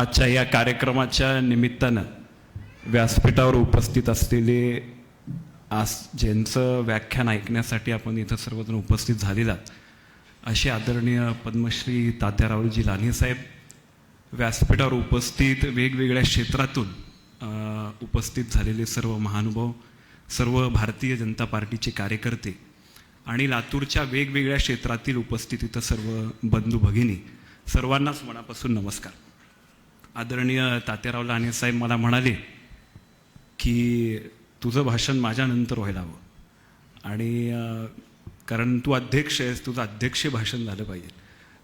आजच्या या कार्यक्रमाच्या निमित्तानं व्यासपीठावर उपस्थित असलेले आज ज्यांचं व्याख्यान ऐकण्यासाठी आपण इथं सर्वजण उपस्थित झालेलात असे आदरणीय पद्मश्री तात्यारावजी लान्हे साहेब व्यासपीठावर उपस्थित वेगवेगळ्या क्षेत्रातून उपस्थित झालेले सर्व महानुभाव सर्व भारतीय जनता पार्टीचे कार्यकर्ते आणि लातूरच्या वेगवेगळ्या क्षेत्रातील उपस्थित इथं सर्व बंधू भगिनी सर्वांनाच मनापासून नमस्कार. आदरणीय तात्याराव लाने साहेब मला म्हणाले की तुझं भाषण माझ्यानंतर व्हायला हवं. आणि कारण तू अध्यक्ष आहेस तुझं अध्यक्ष भाषण झालं पाहिजे.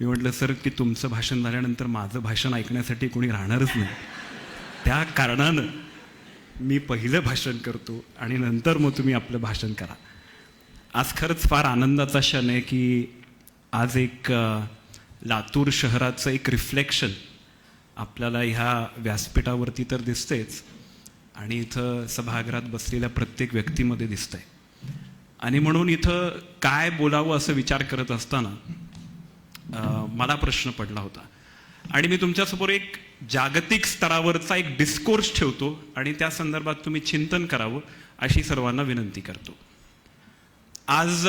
मी म्हटलं सर की तुमचं भाषण झाल्यानंतर माझं भाषण ऐकण्यासाठी कोणी राहणारच नाही. त्या कारणानं मी पहिलं भाषण करतो आणि नंतर मग तुम्ही आपलं भाषण करा. आज खरंच फार आनंदाचा क्षण आहे की आज एक लातूर शहराचं एक रिफ्लेक्शन आपल्याला ह्या व्यासपीठावरती तर दिसतेच आणि इथं सभागृहात बसलेल्या प्रत्येक व्यक्तीमध्ये दिसतंय. आणि म्हणून इथं काय बोलावं असं विचार करत असताना मला प्रश्न पडला होता. आणि मी तुमच्यासमोर एक जागतिक स्तरावरचा एक डिस्कोर्स ठेवतो आणि त्या संदर्भात तुम्ही चिंतन करावं अशी सर्वांना विनंती करतो. आज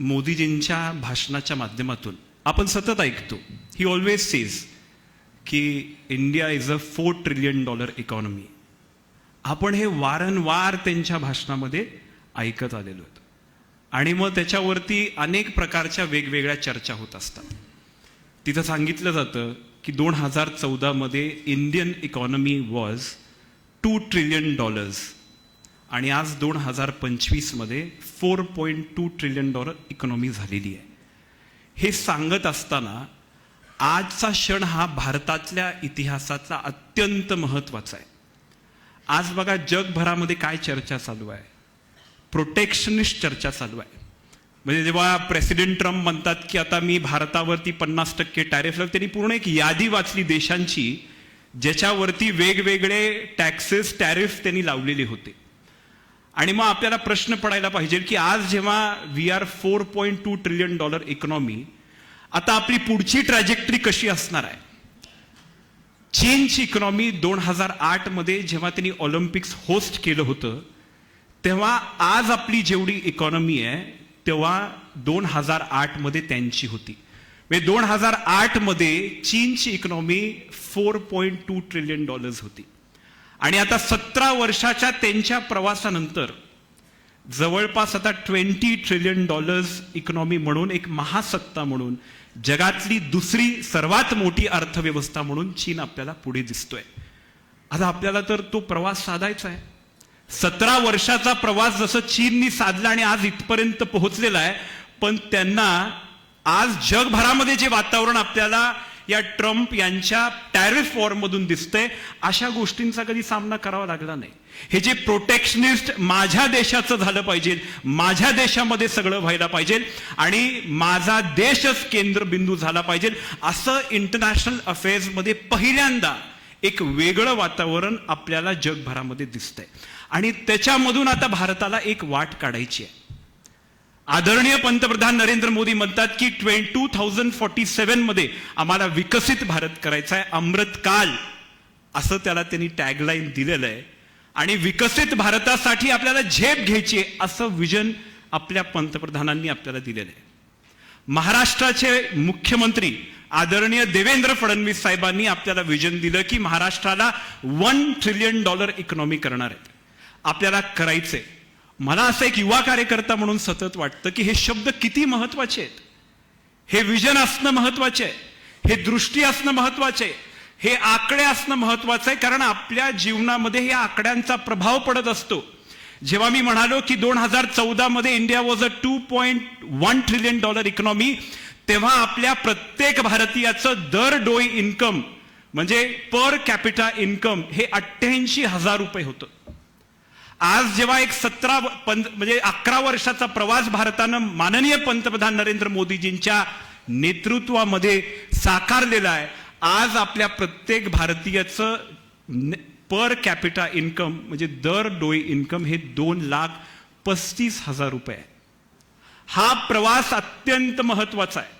मोदीजींच्या भाषणाच्या माध्यमातून आपण सतत ऐकतो. ही ऑलवेज सेज की India is a four trillion dollar economy आपण हे वारंवार त्यांच्या भाषणामध्ये ऐकत आलेलो आहोत. आणि मग त्याच्यावरती अनेक प्रकारच्या वेगवेगळ्या चर्चा होत असतात. तिथं सांगितलं जातं की दोन हजार चौदामध्ये Indian economy was two trillion dollars आणि आज दोन हजार पंचवीसमध्ये four point two trillion dollar economy झालेली आहे. हे सांगत असताना आजचा क्षण हा भारतातल्या इतिहासाचा अत्यंत महत्त्वाचा आहे. आज बघा जगभरामध्ये काय चर्चा चालू आहे? प्रोटेक्शनिस्ट चर्चा चालू आहे. म्हणजे जेव्हा प्रेसिडेंट ट्रम्प म्हणतात की आता मी भारतावरती पन्नास टक्के टॅरिफ लावतो त्यांनी पूर्ण एक यादी वाचली देशांची ज्याच्यावरती वेगवेगळे टॅक्सेस टॅरिफ त्यांनी लावलेले होते. आणि मग आपल्याला प्रश्न पडायला पाहिजे की आज जेव्हा we are four point two trillion dollar economy आता आपली पुढची ट्रॅजेक्टरी कशी असणार आहे? चीनची इकॉनॉमी दोन हजार आठमध्ये जेव्हा त्यांनी ऑलिम्पिक्स होस्ट केलं होतं तेव्हा आज आपली जेवढी इकॉनॉमी आहे तेव्हा दोन हजार आठमध्ये त्यांची होती. म्हणजे दोन हजार आठमध्ये चीनची economy four point two trillion dollars होती. आणि आता सतरा वर्षाच्या त्यांच्या प्रवासानंतर जवळपास आता ट्वेंटी ट्रिलियन डॉलर्स इकॉनॉमी म्हणून एक महासत्ता म्हणून जगातली दुसरी सर्वात मोठी अर्थव्यवस्था म्हणून चीन आपल्याला पुढे दिसतोय. आता आपल्याला तर तो प्रवास साधायचा आहे. सतरा वर्षाचा प्रवास जसं चीननी साधला आणि आज इथपर्यंत पोहोचलेला आहे पण त्यांना आज जगभरामध्ये जे वातावरण आपल्याला या ट्रम्प यांच्या टॅरिफ वॉरमधून दिसतंय अशा गोष्टींचा कधी सामना करावा लागला नाही. हे जे प्रोटेक्शनिस्ट माझ्या देशाचं झालं पाहिजे माझ्या देशामध्ये सगळं व्हायला पाहिजे आणि माझा देशच केंद्रबिंदू झाला पाहिजे असं इंटरनॅशनल अफेअर्समध्ये पहिल्यांदा एक वेगळं वातावरण आपल्याला जगभरामध्ये दिसतंय. आणि त्याच्यामधून आता भारताला एक वाट काढायची आहे. आदरणीय पंतप्रधान नरेंद्र मोदी म्हणतात की ट्वे टू थाउजंड फॉर्टी सेव्हनमध्ये आम्हाला विकसित भारत करायचा आहे अमृतकाल असं त्याला त्यांनी टॅगलाईन दिलेलं आहे. आणि विकसित भारतासाठी आपल्याला झेप घ्यायची आहे असं विजन आपल्या पंतप्रधानांनी आपल्याला दिलेलं आहे. महाराष्ट्राचे मुख्यमंत्री आदरणीय देवेंद्र फडणवीस साहेबांनी आपल्याला विजन दिलं की महाराष्ट्राला वन ट्रिलियन डॉलर इकॉनॉमी करणार आहेत. आपल्याला करायचंय. मला असं एक युवा कार्यकर्ता म्हणून सतत वाटतं की हे शब्द किती महत्त्वाचे आहेत. हे विजन असणं महत्त्वाचे आहे. हे दृष्टी असणं महत्त्वाचे आहे. हे आकडे असणं महत्वाचं आहे. कारण आपल्या जीवनामध्ये हे आकड्यांचा प्रभाव पडत असतो. जेव्हा मी म्हणालो की दोन हजार चौदा मध्ये India was a two point one trillion dollar economy तेव्हा आपल्या प्रत्येक भारतीयाचं दर डोई इन्कम म्हणजे पर कॅपिटा इन्कम हे अठ्ठ्याऐंशी हजार रुपये होतं. आज जेव्हा एक सतरा म्हणजे अकरा वर्षाचा प्रवास भारतानं माननीय पंतप्रधान नरेंद्र मोदीजींच्या नेतृत्वामध्ये साकारलेला आहे आज आपल्या प्रत्येक भारतीयाचं पर कॅपिटा इन्कम म्हणजे दर डोई इन्कम हे दोन लाख पस्तीस हजार रुपये आहे. हा प्रवास अत्यंत महत्त्वाचा आहे.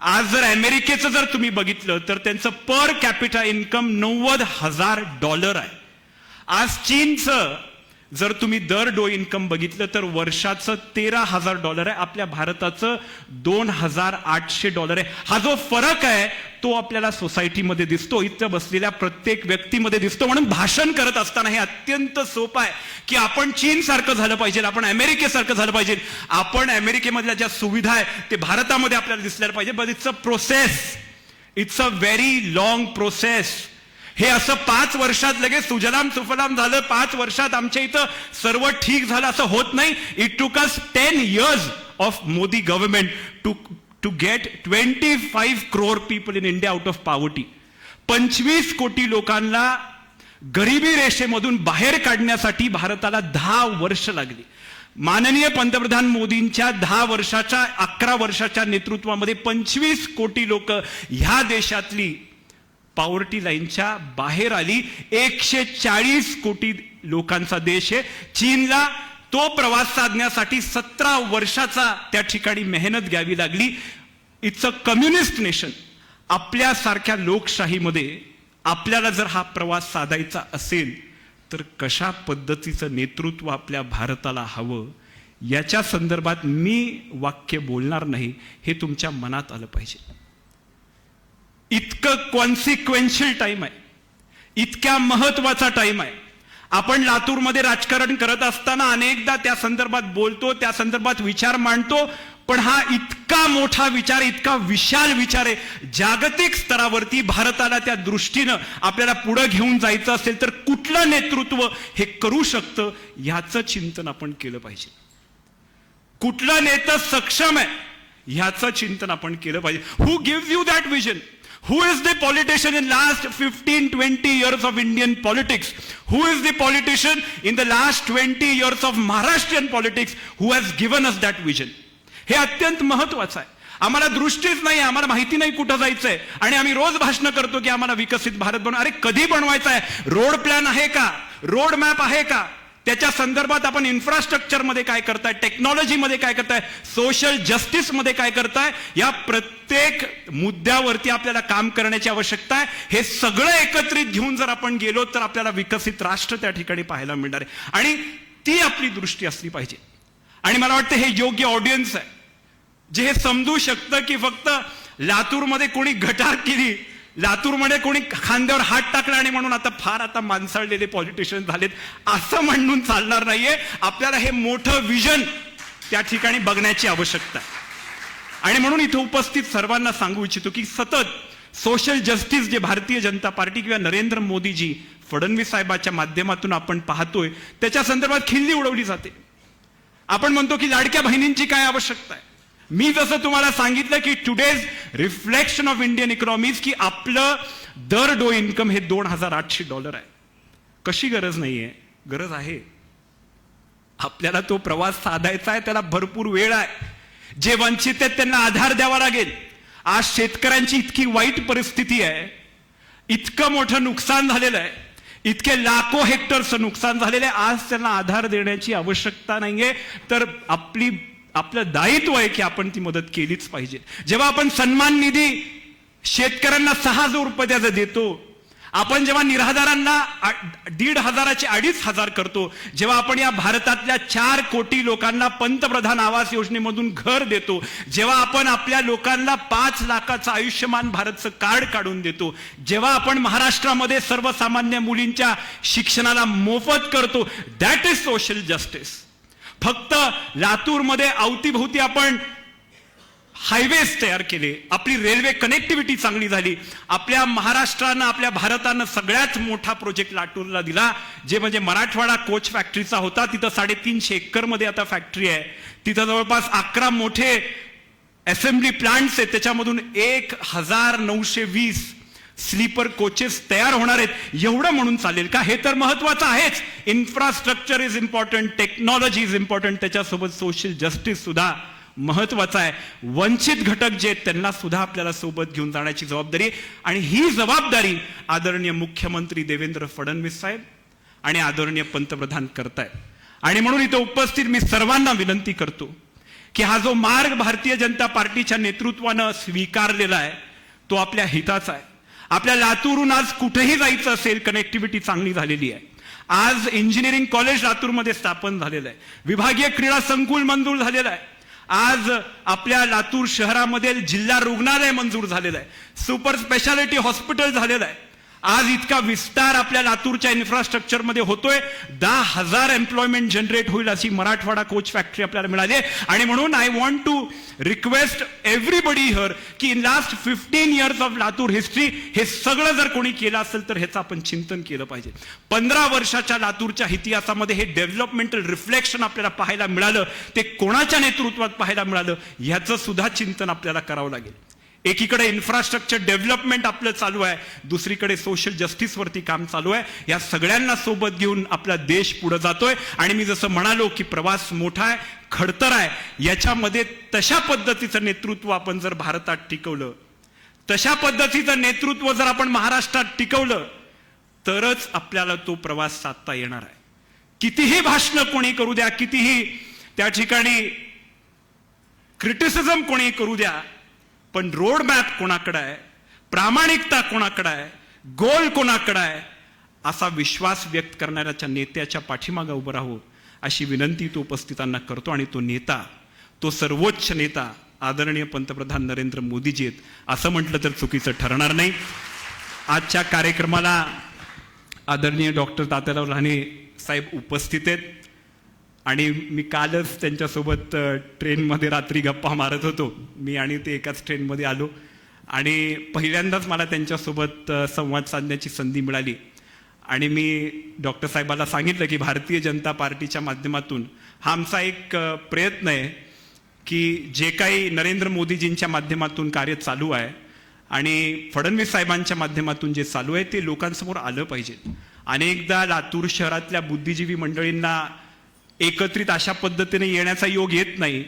आज जर अमेरिकेचं जर तुम्ही बघितलं तर त्यांचं पर कॅपिटा इन्कम नव्वद हजार डॉलर आहे. आज चीनचं जर तुम्ही दर डो इन्कम बघितलं तर वर्षाचं तेरा हजार डॉलर आहे आपल्या भारताचं दोन हजार आठशे डॉलर आहे. हा जो फरक आहे तो आपल्याला सोसायटीमध्ये दिसतो इथं बसलेल्या प्रत्येक व्यक्तीमध्ये दिसतो. म्हणून भाषण करत असताना हे अत्यंत सोपं आहे की आपण चीन सारखं झालं पाहिजे आपण अमेरिकेसारखं झालं पाहिजे. आपण अमेरिकेमधल्या ज्या सुविधा आहे ते भारतामध्ये आपल्याला दिसल्या पाहिजे but it's a process it's a very long process हे असं पाच वर्षात लगेच सुजलाम सुफलाम झालं पाच वर्षात आमच्या इथं सर्व ठीक झालं असं होत नाही. It took us ten years of Modi government to to get twenty five crore people in India out of poverty पंचवीस कोटी लोकांना गरिबी रेषेमधून बाहेर काढण्यासाठी भारताला दहा वर्ष लागली. माननीय पंतप्रधान मोदींच्या दहा वर्षाच्या अकरा वर्षाच्या नेतृत्वामध्ये पंचवीस कोटी लोक ह्या देशातली पॉवर्टी लाईनच्या बाहेर आली. एकशे चाळीस कोटी लोकांचा देश आहे. चीनला तो प्रवास साधण्यासाठी सतरा वर्षाचा त्या ठिकाणी मेहनत घ्यावी लागली. इट्स अ कम्युनिस्ट नेशन आपल्यासारख्या लोकशाहीमध्ये आपल्याला जर हा प्रवास साधायचा असेल तर कशा पद्धतीचं नेतृत्व आपल्या भारताला हवं याच्या संदर्भात मी वाक्य बोलणार नाही हे तुमच्या मनात आलं पाहिजे. इतकं कॉन्सिक्वेन्शियल टाइम आहे. इतक्या महत्त्वाचा टाइम आहे. आपण लातूरमध्ये राजकारण करत असताना अनेकदा त्या संदर्भात बोलतो त्या संदर्भात विचार मांडतो पण हा इतका मोठा विचार इतका विशाल विचार आहे. जागतिक स्तरावरती भारताला त्या दृष्टीनं आपल्याला पुढे घेऊन जायचं असेल तर कुठलं नेतृत्व हे करू शकतं ह्याचं चिंतन आपण केलं पाहिजे. कुठलं नेतं सक्षम आहे ह्याचं चिंतन आपण केलं पाहिजे. Who give you that vision Who is the politician in last 15, 20 years of Indian politics? Who is the politician in the last 20 years of Maharashtrian politics who has given us that vision? हे अत्यंत महत्वाचं आहे आम्हाला दृष्टीच नाही आम्हाला माहिती नाही कुठं जायचंय आणि आम्ही रोज भाषण करतो की आम्हाला विकसित भारत बनव अरे कधी बनवायचा आहे रोड प्लॅन आहे का रोड मॅप आहे का त्याच्या संदर्भात आपण इन्फ्रास्ट्रक्चरमध्ये काय करताय टेक्नॉलॉजीमध्ये काय करताय सोशल जस्टिसमध्ये काय करताय या प्रत्येक मुद्द्यावरती आपल्याला काम करण्याची आवश्यकता आहे. हे सगळं एकत्रित घेऊन जर आपण गेलो तर आपल्याला विकसित राष्ट्र त्या ठिकाणी पाहायला मिळणार आहे. आणि ती आपली दृष्टी असली पाहिजे. आणि मला वाटतं हे योग्य ऑडियन्स आहे. जे हे समजू शकतं की फक्त लातूरमध्ये कोणी गटार केली लातूरमध्ये कोणी खांद्यावर हात टाकला आणि म्हणून आता फार आता माणसाळलेले पॉलिटिशियन झालेत असं म्हणून चालणार नाहीये. आपल्याला हे मोठं विजन त्या ठिकाणी बघण्याची आवश्यकता आहे. आणि म्हणून इथं उपस्थित सर्वांना सांगू इच्छितो की सतत social justice J Bharatiya Janata party किंवा नरेंद्र मोदीजी फडणवीस साहेबाच्या माध्यमातून आपण पाहतोय त्याच्या संदर्भात खिल्ली उडवली जाते. आपण म्हणतो की लाडक्या बहिणींची काय आवश्यकता आहे? मी जसं तुम्हाला सांगितलं की today's reflection of Indian economies की आपलं दर डो इन्कम हे दोन हजार आठशे डॉलर आहे. कशी गरज नाहीये? गरज आहे. आपल्याला तो प्रवास साधायचा आहे त्याला भरपूर वेळ आहे. जे वंचित आहेत त्यांना आधार द्यावा लागेल. आज शेतकऱ्यांची इतकी वाईट परिस्थिती आहे. इतकं मोठं नुकसान झालेलं आहे. इतके लाखो हेक्टरचं नुकसान झालेलं आहे. आज त्यांना आधार देण्याची आवश्यकता नाहीये. तर आपली आपलं दायित्व आहे की आपण ती मदत केलीच पाहिजे. जेव्हा आपण सन्मान निधी शेतकऱ्यांना सहा हजार रुपये त्याचा देतो आपण जेव्हा निराधारांना आ- दीड हजाराचे अडीच हजार करतो जेव्हा आपण या भारतातल्या चार कोटी लोकांना पंतप्रधान आवास योजनेमधून घर देतो जेव्हा आपण आपल्या लोकांना पाच लाखाचं आयुष्यमान भारतचं कार्ड काढून देतो जेव्हा आपण महाराष्ट्रामध्ये सर्वसामान्य मुलींच्या शिक्षणाला मोफत करतो दॅट इज सोशल जस्टिस फक्त लातूरमध्ये अवतीभोवती आपण हायवेज तयार केले. आपली रेल्वे कनेक्टिव्हिटी चांगली झाली. आपल्या महाराष्ट्रानं आपल्या भारतानं सगळ्यात मोठा प्रोजेक्ट लातूरला दिला जे म्हणजे मराठवाडा कोच फॅक्टरीचा होता. तिथं साडेतीनशे एकरमध्ये आता फॅक्टरी आहे. तिथं जवळपास अकरा मोठे असेंब्ली प्लांट्स आहेत. त्याच्यामधून एक हजार नऊशे वीस स्लीपर कोचेस तयार होणार आहेत. एवढं म्हणून चालेल का? हे तर महत्वाचं आहेच. Infrastructure is important technology is important त्याच्यासोबत सोशल जस्टिस सुद्धा महत्त्वाचा आहे. वंचित घटक जे आहेत त्यांना सुद्धा आपल्याला सोबत घेऊन जाण्याची जबाबदारी. आणि ही जबाबदारी आदरणीय मुख्यमंत्री देवेंद्र फडणवीस साहेब आणि आदरणीय पंतप्रधान करतायत. आणि म्हणून इथं उपस्थित मी सर्वांना विनंती करतो की हा जो मार्ग भारतीय जनता पार्टीच्या नेतृत्वानं स्वीकारलेला आहे तो आपल्या हिताचा आहे. आपल्या लातूरहून आज कुठेही जायचं असेल कनेक्टिव्हिटी चांगली झालेली आहे. आज इंजिनिअरिंग कॉलेज लातूरमध्ये स्थापन झालेलं आहे. विभागीय क्रीडा संकुल मंजूर झालेलं आहे. आज आपल्या लातूर शहरामध्ये जिल्हा रुग्णालय मंजूर झालेलं आहे. सुपर स्पेशालिटी हॉस्पिटल झालेलं आहे. आज इतका विस्तार आपल्या लातूरच्या इन्फ्रास्ट्रक्चरमध्ये होतोय. दहा हजार एम्प्लॉयमेंट जनरेट होईल अशी मराठवाडा कोच फॅक्टरी आपल्याला मिळाली आहे. आणि म्हणून I want to request everybody here की in last fifteen years of Latur history हे सगळं जर कोणी केलं असेल तर ह्याचं आपण चिंतन केलं पाहिजे. पंधरा वर्षाच्या लातूरच्या इतिहासामध्ये हे डेव्हलपमेंटल रिफ्लेक्शन आपल्याला पाहायला मिळालं. ते कोणाच्या नेतृत्वात पाहायला मिळालं? ह्याचं सुद्धा चिंतन आपल्याला करावं लागेल. एकीकडे इन्फ्रास्ट्रक्चर डेव्हलपमेंट आपलं चालू आहे दुसरीकडे सोशल जस्टिसवरती काम चालू आहे. या सगळ्यांना सोबत घेऊन आपला देश पुढे जातोय. आणि मी जसं म्हणालो की प्रवास मोठा आहे खडतर आहे याच्यामध्ये तशा पद्धतीचं नेतृत्व आपण जर भारतात टिकवलं तशा पद्धतीचं नेतृत्व जर आपण महाराष्ट्रात टिकवलं तरच आपल्याला तो प्रवास साधता येणार आहे. कितीही भाषणं कोणी करू द्या कितीही त्या ठिकाणी क्रिटिसिझम कोणी करू द्या पण रोड मॅप कोणाकडे आहे? प्रामाणिकता कोणाकडे आहे? गोल कोणाकडे आहे? असा विश्वास व्यक्त करणाऱ्याच्या नेत्याच्या पाठीमागं उभं राहू अशी विनंती तो उपस्थितांना करतो आणि तो नेता तो सर्वोच्च नेता आदरणीय पंतप्रधान नरेंद्र मोदीजी आहेत. असं म्हटलं तर चुकीचं ठरणार नाही. आजच्या कार्यक्रमाला आदरणीय डॉक्टर तात्याराव राणे साहेब उपस्थित आहेत. आणि मी कालच त्यांच्यासोबत ट्रेनमध्ये रात्री गप्पा मारत होतो. मी आणि ते एकाच ट्रेनमध्ये आलो. आणि पहिल्यांदाच मला त्यांच्यासोबत संवाद साधण्याची संधी मिळाली. आणि मी डॉक्टर साहेबाला सांगितलं की भारतीय जनता पार्टीच्या माध्यमातून हा आमचा एक प्रयत्न आहे की जे काही नरेंद्र मोदीजींच्या माध्यमातून कार्य चालू आहे आणि फडणवीस साहेबांच्या माध्यमातून जे चालू आहे ते लोकांसमोर आलं पाहिजे. अनेकदा लातूर शहरातल्या बुद्धिजीवी मंडळींना एकत्रित अशा पद्धतीने येण्याचा योग येत नाही.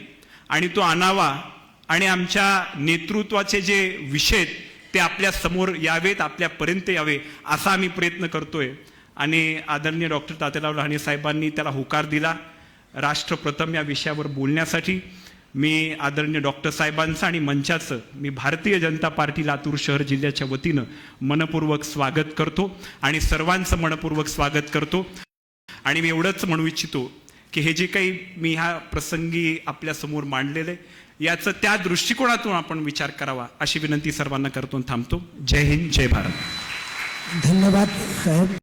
आणि तो आणावा आणि आमच्या नेतृत्वाचे जे विषय आहेत, ते आपल्यासमोर यावेत आपल्यापर्यंत यावे असा आम्ही प्रयत्न करतोय. आणि आदरणीय डॉक्टर तात्याराव लहाणे साहेबांनी त्याला होकार दिला राष्ट्रप्रथम या विषयावर बोलण्यासाठी. मी आदरणीय डॉक्टर साहेबांचं आणि मंचाचं मी भारतीय जनता पार्टी लातूर शहर जिल्ह्याच्या वतीनं मनपूर्वक स्वागत करतो आणि सर्वांचं मनपूर्वक स्वागत करतो. आणि मी एवढंच म्हणू इच्छितो की हे जे काही मी ह्या प्रसंगी आपल्यासमोर मांडलेलं आहे याचं त्या दृष्टिकोनातून आपण विचार करावा अशी विनंती सर्वांना करतो थांबतो. जय हिंद जय भारत. धन्यवाद साहेब.